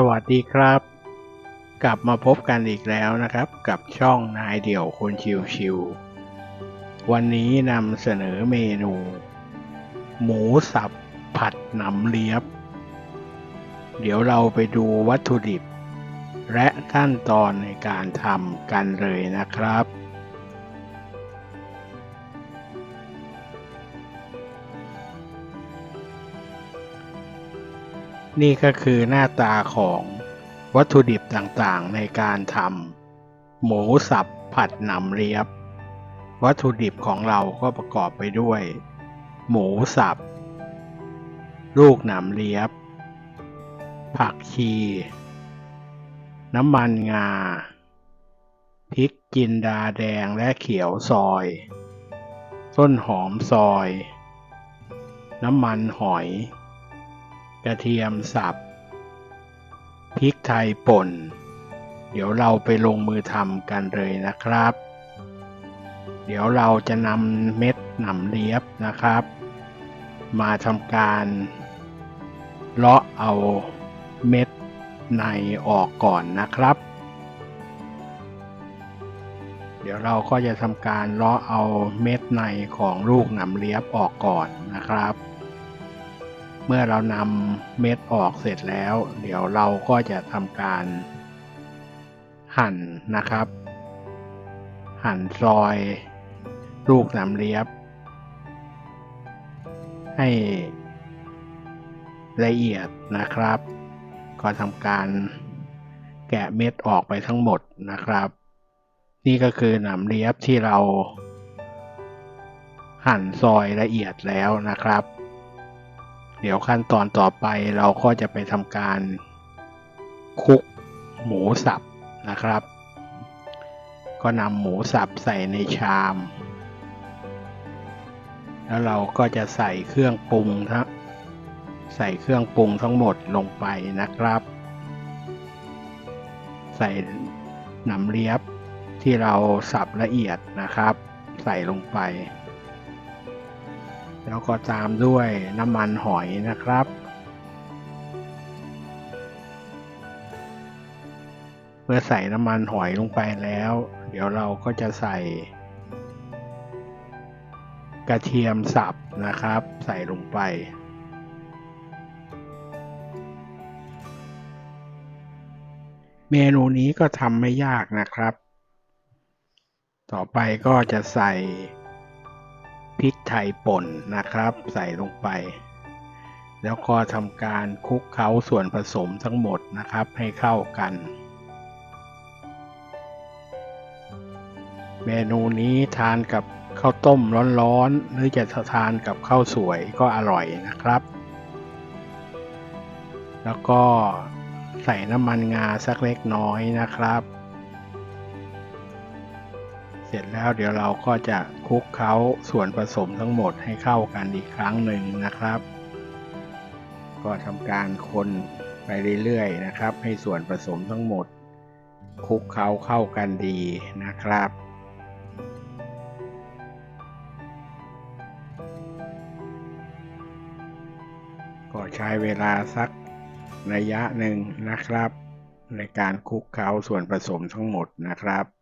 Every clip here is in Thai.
สวัสดีครับ กลับมาพบกันอีกแล้วนะครับ กับช่องนายเดี่ยวคนชิวๆวันนี้นำเสนอเมนู หมูสับผัดหนำเลียบ เดี๋ยวเราไปดูวัตถุดิบ และขั้นตอนในการทำกันเลยนะครับ นี่ก็คือหน้าตาของวัตถุดิบต่างๆ ในการทำหมูสับผัดหนำเลียบ วัตถุดิบของเราก็ประกอบไปด้วย หมูสับ ลูกหนำเลียบ ผักชี น้ำมันงา พริกจินดาแดงและเขียวซอย ต้นหอมซอย น้ำมันหอย กระเทียมสับพริกไทยป่น เดี๋ยวเราไปลงมือทำกันเลยนะครับ เดี๋ยวเราจะนำเม็ดหนำเลียบนะครับ มาทำการเลาะเอาเม็ดในออกก่อนนะครับ เดี๋ยวเราก็จะทำการเลาะเอาเม็ดในของลูกหนำเลียบออกก่อนนะครับ เมื่อเรานำเม็ดออกเสร็จแล้ว เดี๋ยวเราก็จะทำการหั่นนะครับ หั่นซอยลูกหนำเลียบให้ละเอียดนะครับ ก็ทำการแกะเม็ดออกไปทั้งหมดนะครับ นี่ก็คือหนำเลียบที่เรา หั่นซอยละเอียดแล้วนะครับ ดี๋ยวขั้นตอนต่อไปเราก็จะไปทำการคลุกหมูสับนะครับ ก็นำหมูสับใส่ในชาม แล้วเราก็จะใส่เครื่องปรุงทั้งใส่เครื่องปรุงทั้งหมดลงไปนะครับ ใส่หนำเลียบที่เราสับละเอียดนะครับ ใส่ลงไป แล้วก็ตามด้วยน้ำมันหอยนะครับ เมื่อใส่น้ำมันหอยลงไปแล้ว เดี๋ยวเราก็จะใส่ กระเทียมสับนะครับ ใส่ลงไปเมนูนี้ก็ทำไม่ยากนะครับ ต่อไปก็จะใส่ พริกไทยป่นนะครับ ใส่ลงไป แล้วก็ทำการคลุกเคล้าส่วนผสมทั้งหมดนะครับให้เข้ากัน เมนูนี้ทานกับข้าวต้มร้อนๆ หรือจะทานกับข้าวสวยก็อร่อยนะครับ แล้วก็ใส่น้ำมันงาสักเล็กน้อยนะครับ ร็จแล้วเดี๋ยวเราก็จะคลุกเคล้าส่วนผสมทั้งหมดให้เข้ากันอีกครั้งหนึ่งนะครับ ก็ทำการคนไปเรื่อยๆนะครับ ให้ส่วนผสมทั้งหมดคลุกเคล้าเข้ากันดีนะครับก็ใช้เวลาสักระยะหนึ่งนะครับ ในการคลุกเคล้าส่วนผสมทั้งหมดนะครับ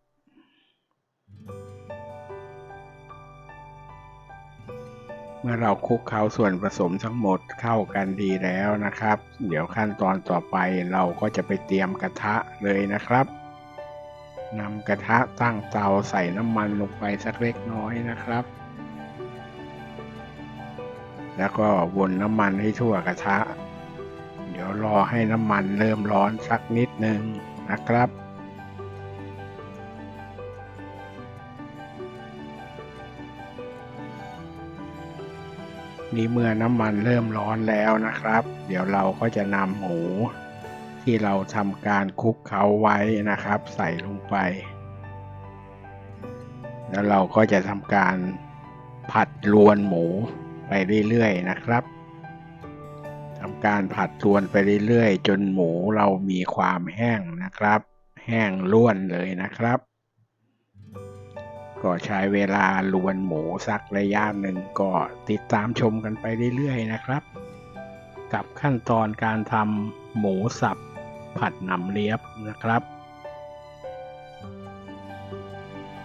เมื่อเราคลุกเคล้าส่วนผสมทั้งหมดเข้ากันดีแล้วนะครับ เดี๋ยวขั้นตอนต่อไปเราก็จะไปเตรียมกระทะเลยนะครับนำกระทะตั้งเตาใส่น้ำมันลงไปสักเล็กน้อยนะครับ แล้วก็วนน้ำมันให้ทั่วกระทะ เดี๋ยวรอให้น้ำมันเริ่มร้อนสักนิดนึงนะครับ นี่เมื่อน้ำมันเริ่มร้อนแล้วนะครับ เดี๋ยวเราก็จะนำหมู ที่เราทำการคลุกเขาไว้นะครับ ใส่ลงไป แล้วเราก็จะทำการผัดรวนหมูไปเรื่อยๆนะครับทำการผัดรวนไปเรื่อยๆ จนหมูเรามีความแห้งนะครับ แห้งล้วนเลยนะครับ ก็ใช้เวลาลวนหมูสักระยะหนึ่งก็ติดตามชมกันไปเรื่อยๆนะครับ กับขั้นตอนการทำหมูสับผัดหนำเลียบนะครับ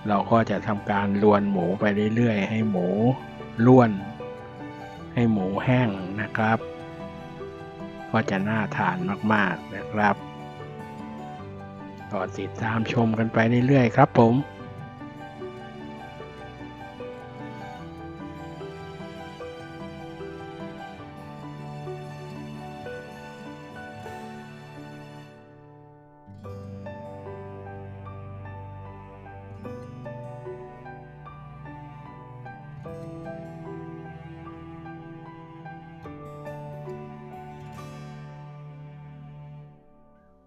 เราก็จะทำการลวนหมูไปเรื่อยๆ ให้หมูล้วน ให้หมูแห้งนะครับ ก็จะน่าทานมากๆนะครับก็ติดตามชมกันไปเรื่อยๆครับผม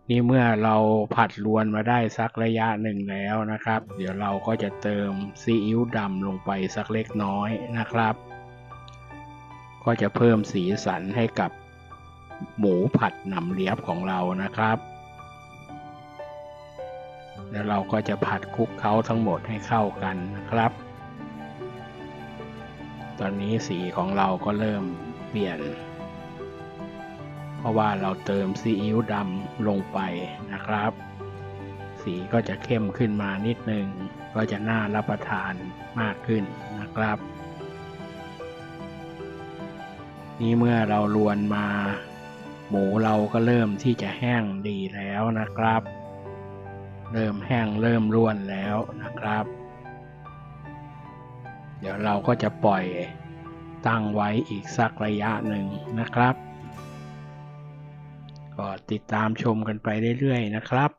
นี่เมื่อเราผัดรวนมาได้สักระยะหนึ่งแล้วนะครับ เดี๋ยวเราก็จะเติมซีอิ๊วดำลงไปสักเล็กน้อยนะครับ ก็จะเพิ่มสีสันให้กับหมูผัดหนำเลียบของเรานะครับ แล้วเราก็จะผัดคลุกเคล้าทั้งหมดให้เข้ากันนะครับ ตอนนี้สีของเราก็เริ่มเปลี่ยน เพราะว่าเราเติมซีอิ๊วดำลงไปนะครับ สีก็จะเข้มขึ้นมานิดนึง ก็จะน่ารับประทานมากขึ้นนะครับ นี่เมื่อเราลวนมา หมูเราก็เริ่มที่จะแห้งดีแล้วนะครับ เริ่มแห้งเริ่มร่วนแล้วนะครับ เดี๋ยวเราก็จะปล่อยตั้งไว้อีกสักระยะหนึ่งนะครับ ก็ติดตามชมกันไปเรื่อยๆนะครับ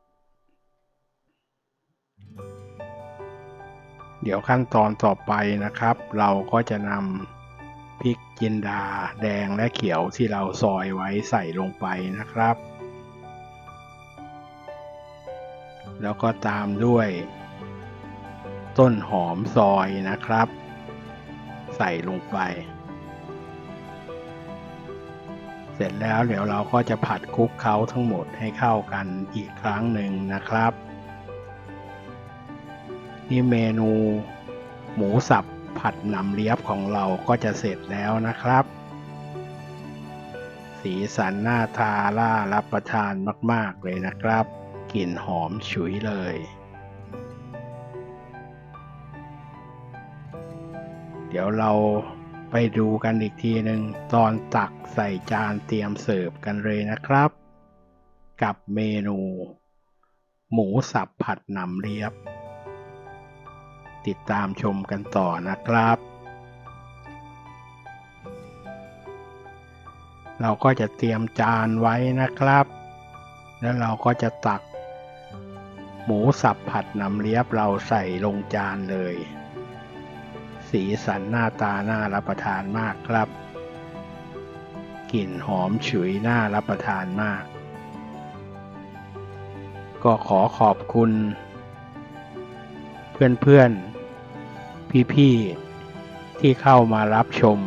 เดี๋ยวขั้นตอนต่อไปนะครับ เราก็จะนำพริกจินดาแดงและเขียวที่เราซอยไว้ใส่ลงไปนะครับ แล้วก็ตามด้วย ต้นหอมซอยนะครับ ใส่ลงไป เสร็จแล้วเดี๋ยวเราก็จะผัดคลุกเคล้าทั้งหมดให้เข้ากันอีกครั้งหนึ่งนะครับ นี่เมนูหมูสับผัดหนำเลียบของเราก็จะเสร็จแล้วนะครับ สีสันน่าทาล่ารับประทานมาก ๆ เลยนะครับ กลิ่นหอมฉุยเลยเดี๋ยวเรา ไปดูกันอีกทีหนึ่งตอนตักใส่จานเตรียมเสิร์ฟกันเลยนะครับ กับเมนู หมูสับผัดหนำเลียบ ติดตามชมกันต่อนะครับ เราก็จะเตรียมจานไว้นะครับ แล้วเราก็จะตัก หมูสับผัดหนำเลียบเราใส่ลงจานเลย สีสันหน้าตาน่ารับประทานมากครับ กลิ่นหอมฉุยน่ารับประทานมาก ก็ขอขอบคุณ เพื่อนๆ พี่ๆ ที่เข้ามารับชม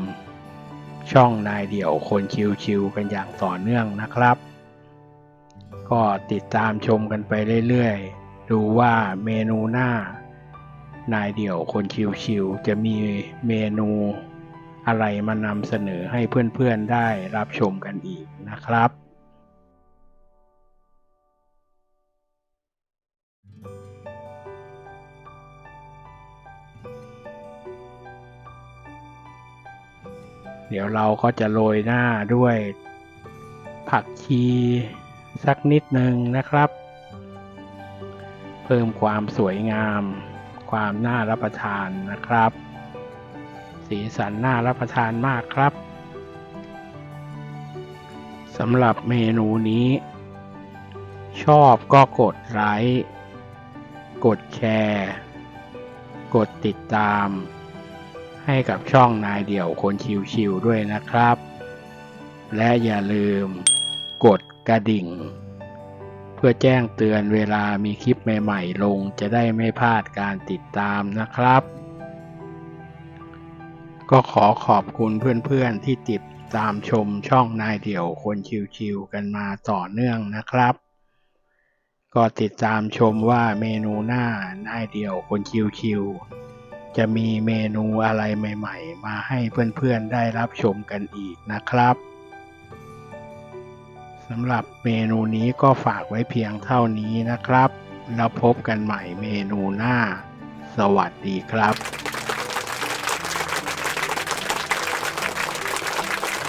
ช่องนายเดี่ยวคนชิวๆกันอย่างต่อเนื่องนะครับ ก็ติดตามชมกันไปเรื่อยๆ ดูว่าเมนูหน้า นายเดี่ยวคนชิวๆจะมีเมนูอะไรมานำเสนอให้เพื่อนๆได้รับชมกันอีกนะครับ เดี๋ยวเราก็จะโรยหน้าด้วยผักชีสักนิดหนึ่งนะครับ เพิ่มความสวยงาม ความน่ารับประทานนะครับ สีสันน่ารับประทานมากครับสำหรับเมนูนี้ ชอบก็กดไลค์กดแชร์ กดติดตาม ให้กับช่องนายเดี่ยวคนชิวๆด้วยนะครับ และอย่าลืมกดกระดิ่ง เพื่อแจ้งเตือนเวลามีคลิปใหม่ๆ ลงจะได้ไม่พลาดการติดตามนะครับ ก็ขอขอบคุณเพื่อนๆที่ติดตามชมช่องนายเดี่ยวคนชิวๆกันมาต่อเนื่องนะครับ ก็ติดตามชมว่าเมนูหน้านายเดี่ยวคนชิวๆจะมีเมนูอะไรใหม่ ๆ มาให้เพื่อนๆได้รับชมกันอีกนะครับ สำหรับเมนูนี้ก็ฝากไว้เพียงเท่านี้นะครับ แล้วพบกันใหม่เมนูหน้า สวัสดีครับ